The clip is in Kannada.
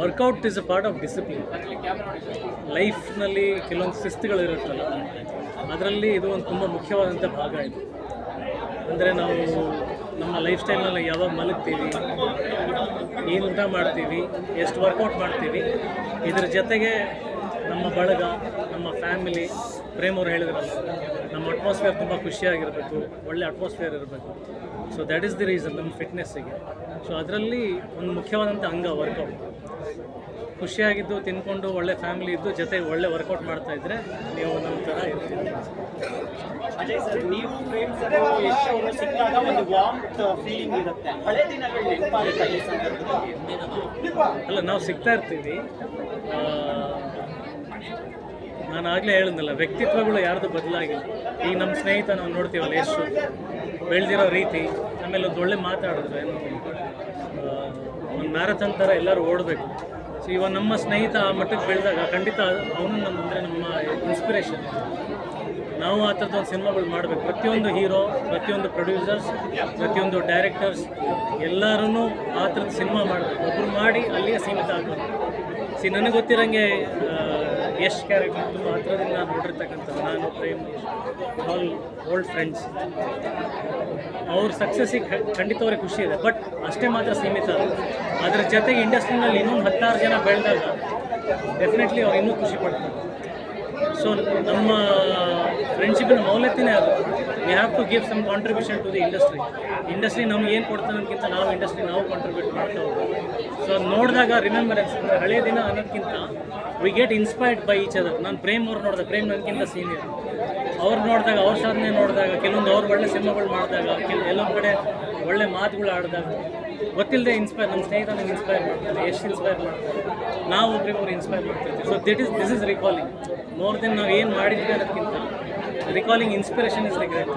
Workout is a part of discipline. ಲೈಫ್ನಲ್ಲಿ ಕೆಲವೊಂದು ಶಿಸ್ತುಗಳಿರುತ್ತಲ್ಲ, ಅದರಲ್ಲಿ ಇದು ಒಂದು ತುಂಬ ಮುಖ್ಯವಾದಂಥ ಭಾಗ ಇದು. ಅಂದರೆ ನಾವು ನಮ್ಮ ಲೈಫ್ ಸ್ಟೈಲ್ನಲ್ಲಿ ಯಾವಾಗ ಮಲಗ್ತೀವಿ, ಏನು ಊಟ ಮಾಡ್ತೀವಿ, ಎಷ್ಟು ವರ್ಕೌಟ್ ಮಾಡ್ತೀವಿ, ಇದರ ಜೊತೆಗೆ ನಮ್ಮ ಬಳಗ ನಮ್ಮ ಫ್ಯಾಮಿಲಿ ಪ್ರೇಮವ್ರು ಹೇಳಿದ್ರಲ್ಲ ನಮ್ಮ ಅಟ್ಮಾಸ್ಫಿಯರ್ ತುಂಬ ಖುಷಿಯಾಗಿರಬೇಕು ಒಳ್ಳೆ ಅಟ್ಮಾಸ್ಫಿಯರ್ ಇರಬೇಕು. So that is the reason ನಮ್ಮ ಫಿಟ್ನೆಸ್ಸಿಗೆ ಸೊ ಅದರಲ್ಲಿ ಒಂದು ಮುಖ್ಯವಾದಂಥ ಅಂಗ ವರ್ಕೌಟ್ ಖುಷಿಯಾಗಿದ್ದು ತಿನ್ಕೊಂಡು ಒಳ್ಳೆ ಫ್ಯಾಮಿಲಿ ಇದ್ದು ಜೊತೆಗೆ ಒಳ್ಳೆ ವರ್ಕೌಟ್ ಮಾಡ್ತಾ ಇದ್ರೆ ನೀವು ನಮ್ಮ ಥರ ಇರ್ತೀರಿ. ಅಜಯ್ ಸರ್ ನೀವು ಪ್ರೇಮ್ ಸರ್ ಯಶ್ ಅವರು ಸಿಕ್ಕಾಗ ಒಂದು ವಾಮ್ತ್ ಫೀಲಿಂಗ್ ಇರುತ್ತೆ. ಹಳೆ ದಿನಗಳು ನೆನಪಾಗುತ್ತೆ ಈ ಸಂದರ್ಭದಲ್ಲಿ. ಅಲ್ಲ ನಾವು ಸಿಗ್ತಾ ಇರ್ತೀವಿ. ನಾನು ಆಗಲೇ ಹೇಳಿದ್ನಲ್ಲ, ವ್ಯಕ್ತಿತ್ವಗಳು ಯಾರ್ದು ಬದಲಾಗಿಲ್ಲ. ಈಗ ನಮ್ಮ ಸ್ನೇಹಿತ ನಾವು ನೋಡ್ತೀವಲ್ಲ ಎಷ್ಟು ಬೆಳೆದಿರೋ ರೀತಿ, ಆಮೇಲೆ ಒಂದು ಒಳ್ಳೆ ಮಾತಾಡಿದ್ರೆ ಏನು ಒಂದು ಮ್ಯಾರಥಾನ್ ಥರ ಎಲ್ಲರೂ ಓಡಬೇಕು. ಸೊ ಇವಾಗ ನಮ್ಮ ಸ್ನೇಹಿತ ಆ ಮಟ್ಟಕ್ಕೆ ಬೆಳೆದಾಗ ಖಂಡಿತ ಅವನು ನಮ್ಮ ಅಂದರೆ ನಮ್ಮ ಇನ್ಸ್ಪಿರೇಷನ್ ನಾವು ಆ ಥರದ ಒಂದು ಸಿನಿಮಾಗಳು ಮಾಡಬೇಕು. ಪ್ರತಿಯೊಂದು ಹೀರೋ, ಪ್ರತಿಯೊಂದು ಪ್ರೊಡ್ಯೂಸರ್ಸ್ ಪ್ರತಿಯೊಂದು ಡೈರೆಕ್ಟರ್ಸ್ ಎಲ್ಲರೂ ಆ ಥರದ ಸಿನಿಮಾ ಮಾಡಬೇಕು. ಒಬ್ಬರು ಮಾಡಿ ಅಲ್ಲಿಗೆ ಸೀಮಿತ ಆಗಬೇಕು. ಸಿ ನನಗೆ ಗೊತ್ತಿರೋಂಗೆ ಎಷ್ಟು ಕ್ಯಾರೆಕ್ಟರ್ ತುಂಬ ಹತ್ರದಿಂದ ನೋಡಿರ್ತಕ್ಕಂಥದ್ದು ನಾನು ಪ್ರೇಮ್ ಆಲ್ ಓಲ್ಡ್ ಫ್ರೆಂಡ್ಸ್. ಅವ್ರ ಸಕ್ಸಸ್ಸಿಗೆ ಖಂಡಿತ ಅವ್ರಿಗೆ ಖುಷಿ ಇದೆ. ಬಟ್ ಅಷ್ಟೇ ಮಾತ್ರ ಸೀಮಿತ ಅದರ ಜೊತೆಗೆ ಇಂಡಸ್ಟ್ರಿನಲ್ಲಿ ಇನ್ನೊಂದು ಹತ್ತಾರು ಜನ ಬೆಳೆದಾಗ ಡೆಫಿನೆಟ್ಲಿ ಅವ್ರು ಇನ್ನೂ ಖುಷಿ ಪಡ್ತಾರೆ. ಸೊ ನಮ್ಮ ಫ್ರೆಂಡ್ಶಿಪ್ಪಿನ ಮೌಲ್ಯತೆಯೇ ಅದು. We have to give some contribution to the industry industry ನಮ್ಗೆ ಏನು ಕೊಡ್ತಾನೆ ಅನ್ನೋದಕ್ಕಿಂತ ನಾವು ಇಂಡಸ್ಟ್ರಿ ನಾವು ಕಾಂಟ್ರಿಬ್ಯೂಟ್ ಮಾಡ್ತಾ ಹೋಗ್ಬೋದು ಸೊ ನೋಡಿದಾಗ ರಿಮೆಂಬರೆನ್ಸ್ ಹಳೆಯ ದಿನ ಅನ್ನೋದಕ್ಕಿಂತ we get inspired by each other ನಾನು ಪ್ರೇಮ್ ಅವ್ರು ನೋಡಿದೆ, ಪ್ರೇಮ್ ನನಗಿಂತ ಸೀನಿಯರ್ ಅವ್ರು ನೋಡಿದಾಗ, ಅವ್ರ ಸಾಧನೆ ನೋಡಿದಾಗ, ಕೆಲವೊಂದು ಅವ್ರು ಒಳ್ಳೆ ಸಿನಿಮಾಗಳು ಮಾಡಿದಾಗ, ಕೆಲ, ಎಲ್ಲೊಂದು ಕಡೆ ಒಳ್ಳೆ ಮಾತುಗಳು ಆಡಿದಾಗ ಗೊತ್ತಿಲ್ಲದೆ ಇನ್ಸ್ಪೈರ್ ನಮ್ಮ ಸ್ನೇಹಿತ ನಂಗೆ ಇನ್ಸ್ಪೈರ್ ಮಾಡ್ತಾರೆ, ಎಷ್ಟು ಇನ್ಸ್ಪೈರ್ ಮಾಡ್ತಾರೆ. ನಾವು ಒಬ್ರಿಗೊಬ್ರು ಇನ್ಸ್ಪೈರ್ ಮಾಡ್ತಿರ್ತೀವಿ. So that is this is recalling more than ನಾವು ಏನು ಮಾಡಿದ್ವಿ ಅನ್ನೋದಕ್ಕಿಂತ recalling inspiration is the great